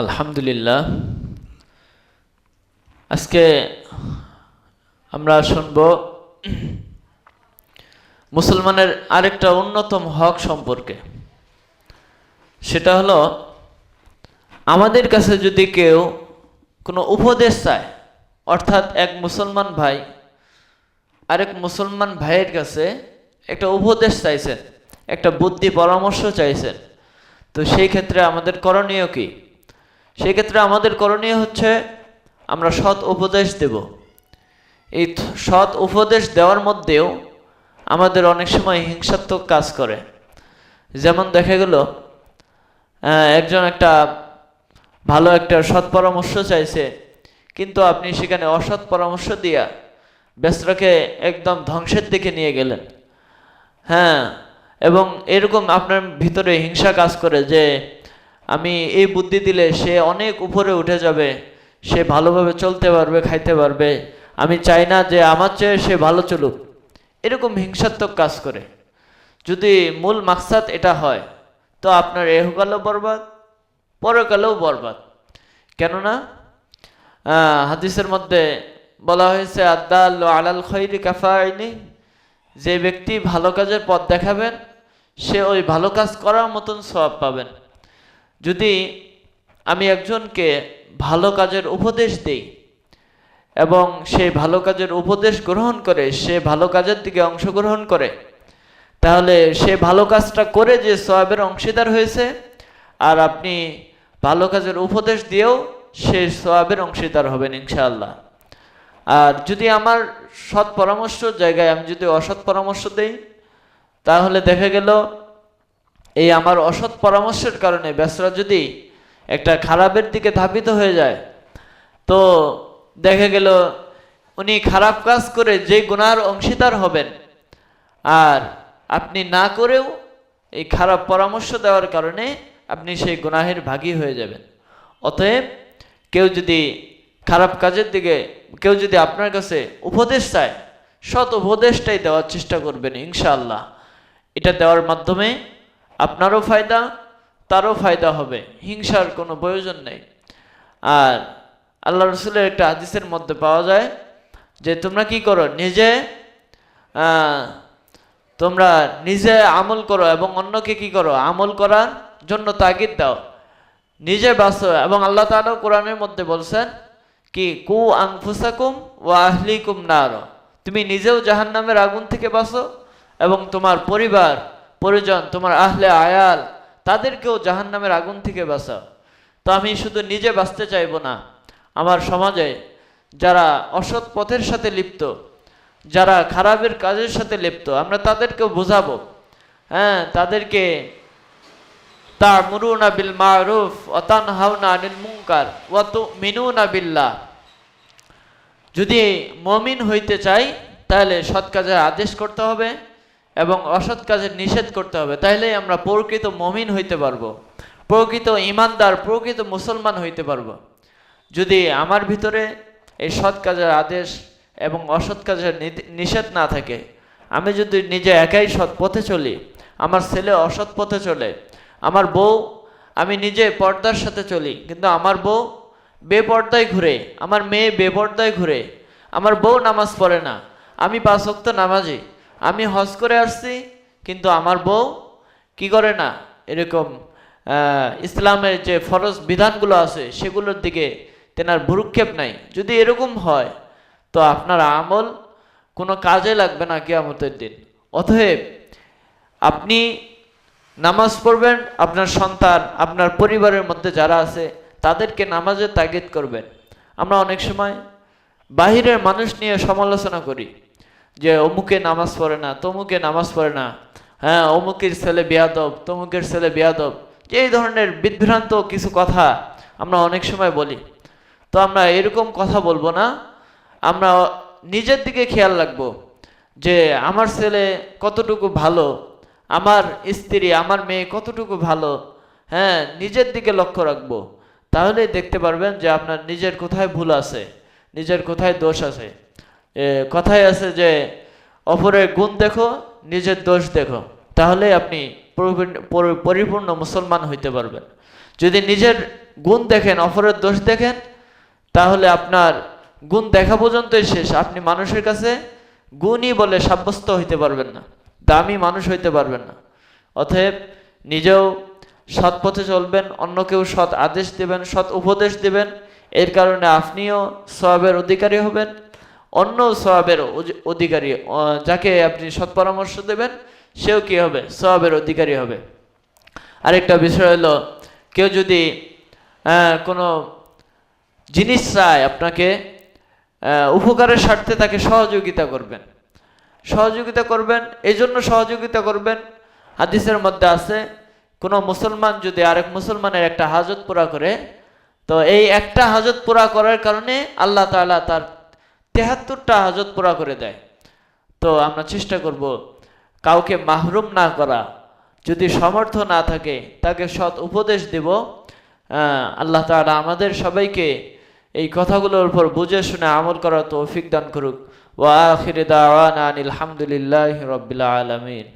আলহামদুলিল্লাহ। আজকে আমরা শুনব মুসলমানের আরেকটা অন্যতম হক সম্পর্কে। সেটা হলো, আমাদের কাছে যদি কেউ কোনো উপদেশ চায়, অর্থাৎ এক মুসলমান ভাই, আরেক মুসলমান ভাইয়ের কাছে একটা উপদেশ চাইছেন, একটা বুদ্ধি পরামর্শ চাইছেন, তো সেই ক্ষেত্রে আমাদের করণীয় কি? সেই ক্ষেত্রে আমাদের করণীয় হচ্ছে আমরা সৎ উপদেশ দেব। এই সৎ উপদেশ দেওয়ার মধ্যেও আমাদের অনেক সময় হিংসাত্মক কাজ করে। যেমন দেখা গেল একজন একটা ভালো একটা সৎ পরামর্শ চাইছে, কিন্তু আপনি সেখানে অসৎ পরামর্শ দিয়া ব্যস্তকে একদম ধ্বংসের দিকে নিয়ে গেলেন। হ্যাঁ এবং এরকম আপনার ভিতরে হিংসা কাজ করে যে আমি এই বুদ্ধি দিলে সে অনেক উপরে উঠে যাবে, সে ভালোভাবে চলতে পারবে, খাইতে পারবে। আমি চাই না যে আমার চেয়ে সে ভালো চলুক। এরকম হিংসাত্মক কাজ করে। যদি মূল মাকসাদ এটা হয়, তো আপনার এহকালও বরবাদ পরকালেও বরবাদ। কেননা হাদিসের মধ্যে বলা হয়েছে আদাল আলাল খৈরি কাফাইনি, যে ব্যক্তি ভালো কাজের পথ দেখাবেন, সে ওই ভালো কাজ করার মতন সওয়াব পাবেন। যদি আমি একজনকে ভালো কাজের উপদেশ দেই এবং সে ভালো কাজের উপদেশ গ্রহণ করে, সে ভালো কাজের দিকে অংশগ্রহণ করে, তাহলে সে ভালো কাজটা করে যে সওয়াবের অংশীদার হয়েছে, আর আপনি ভালো কাজের উপদেশ দিয়েও সে সওয়াবের অংশীদার হবেন ইনশাআল্লাহ। আর যদি আমার সৎ পরামর্শ জায়গায় আমি যদি অসৎ পরামর্শ দেই, তাহলে দেখা গেল এই আমার অসৎ পরামর্শের কারণে ব্যবসারা যদি একটা খারাপের দিকে ধাবিত হয়ে যায়, তো দেখা গেল উনি খারাপ কাজ করে যে গুনার অংশীদার হবেন, আর আপনি না করেও এই খারাপ পরামর্শ দেওয়ার কারণে আপনি সেই গুনাহের ভাগী হয়ে যাবেন। অতএব কেউ যদি খারাপ কাজের দিকে, কেউ যদি আপনার কাছে উপদেশ চায়, সৎ উপদেশটাই দেওয়ার চেষ্টা করবেন ইনশাআল্লাহ। এটা দেওয়ার মাধ্যমে আপনারও ফায়দা, তারও ফায়দা হবে। হিংসার কোনো প্রয়োজন নেই। আর আল্লাহ রসুলের একটা হাদিসের মধ্যে পাওয়া যায় যে, তোমরা কি করো? নিজে তোমরা নিজে আমল করো এবং অন্যকে কি করো? আমল করার জন্য তাগিদ দাও। নিজে বাঁচো। এবং আল্লাহ তাআলা কোরআনের মধ্যে বলছেন কি, কু আংফুসাকুম ও আহলিকুম নার। তুমি নিজেও জাহান্নামের আগুন থেকে বাঁচো এবং তোমার পরিবার পরিজন, তোমার আহলে আয়াল, তাদেরকেও জাহান্নামের আগুন থেকে বাঁচাও। তো আমি শুধু নিজে বাঁচতে চাইব না, আমার সমাজে যারা অসৎ পথের সাথে লিপ্ত, যারা খারাপের কাজের সাথে লিপ্ত, আমরা তাদেরকেও বোঝাবো। হ্যাঁ তাদেরকে তা'মুরুনা বিল মারুফ, ওয়া তানহাউনা আনিল মুনকার, ওয়া তু'মিনুনা বিল্লা যদি মমিন হইতে চাই, তাহলে সৎ কাজের আদেশ করতে হবে। এবং অসৎ কাজের নিষেধ করতে হবে তাহলেই আমরা প্রকৃত মমিন হইতে পারব, প্রকৃত ইমানদার, প্রকৃত মুসলমান হইতে পারব। যদি আমার ভিতরে এই সৎ কাজের আদেশ এবং অসৎ কাজের নিষেধ না থাকে, আমি যদি নিজে একাই সৎ পথে চলি, আমার ছেলে অসৎ পথে চলে, আমার বউ, আমি নিজে পর্দার সাথে চলি, কিন্তু আমার বউ বেপর্দায় ঘুরে, আমার মেয়ে বেপর্দায় ঘুরে, আমার বউ নামাজ পড়ে না, আমি পাঁচ নামাজি আমি হজ করে আসছি, কিন্তু আমার বউ কি করে না এরকম ইসলামের যে ফরজ বিধানগুলো আছে সেগুলোর দিকে তেনার ভুরুক্ষেপ নাই। যদি এরকম হয়, তো আপনার আমল কোনো কাজে লাগবে না কিয়ামতের দিন। অতএব আপনি নামাজ পড়বেন, আপনার সন্তান, আপনার পরিবারের মধ্যে যারা আছে, তাদেরকে নামাজের তাগিদ করবেন। আমরা অনেক সময় বাহিরের মানুষ নিয়ে সমালোচনা করি। যে অমুকে নামাজ পড়ে না, তমুকে নামাজ পড়ে না হ্যাঁ অমুকের ছেলে বিয়াদব, তমুকের ছেলে বিয়াদব এই ধরনের বিভ্রান্ত কিছু কথা আমরা অনেক সময় বলি। তো আমরা এরকম কথা বলব না, আমরা নিজের দিকে খেয়াল রাখব যে আমার ছেলে কতটুকু ভালো, আমার স্ত্রী, আমার মেয়ে কতটুকু ভালো হ্যাঁ নিজের দিকে লক্ষ্য রাখব। তাহলেই দেখতে পারবেন যে আপনার নিজের কোথায় ভুল আছে, নিজের কোথায় দোষ আছে। কথায় আছে যে, অপরের গুণ দেখো, নিজের দোষ দেখো। তাহলে আপনি পরিপূর্ণ- মুসলমান হইতে পারবেন। যদি নিজের গুণ দেখেন, অপরের দোষ দেখেন, তাহলে আপনার গুণ দেখা পর্যন্তই শেষ। আপনি মানুষের কাছে গুণই বলে সাব্যস্ত হইতে পারবেন না। দামি মানুষ হইতে পারবেন না। অতএব নিজেও সৎ পথে চলবেন, অন্যকেও সৎ আদেশ দেবেন, সৎ উপদেশ দেবেন। এর কারণে আপনিও সবাবের অধিকারী হবেন। অন্য সবাবের অধিকারী যাকে আপনি সৎ পরামর্শ দেবেন, সেও কি হবে? সবাবের অধিকারী হবে। আরেকটা বিষয় হলো, কেউ যদি কোনো জিনিস চায় আপনাকে উপকারের স্বার্থে তাকে সহযোগিতা করবেন। সহযোগিতা করবেন এই জন্য সহযোগিতা করবেন। হাদিসের মধ্যে আছে, কোনো মুসলমান যদি আরেক মুসলমানের একটা হাজত পুরা করে, তো এই একটা হাজত পুরা করার কারণে আল্লাহ তাআলা তার তেহাত্তরটা হাজত পুরা করে দেয়। তো আমরা চেষ্টা করব কাউকে মাহরুম না করা। যদি সমর্থ না থাকে, তাকে সৎ উপদেশ দেব। আল্লাহ তাআলা আমাদের সবাইকে এই কথাগুলোর উপর বুঝে শুনে আমল করা তো তৌফিক দান করুক। ওয়া আখিরি দাওয়ানা আনিল হামদুলিল্লাহি রাব্বিল আলামিন।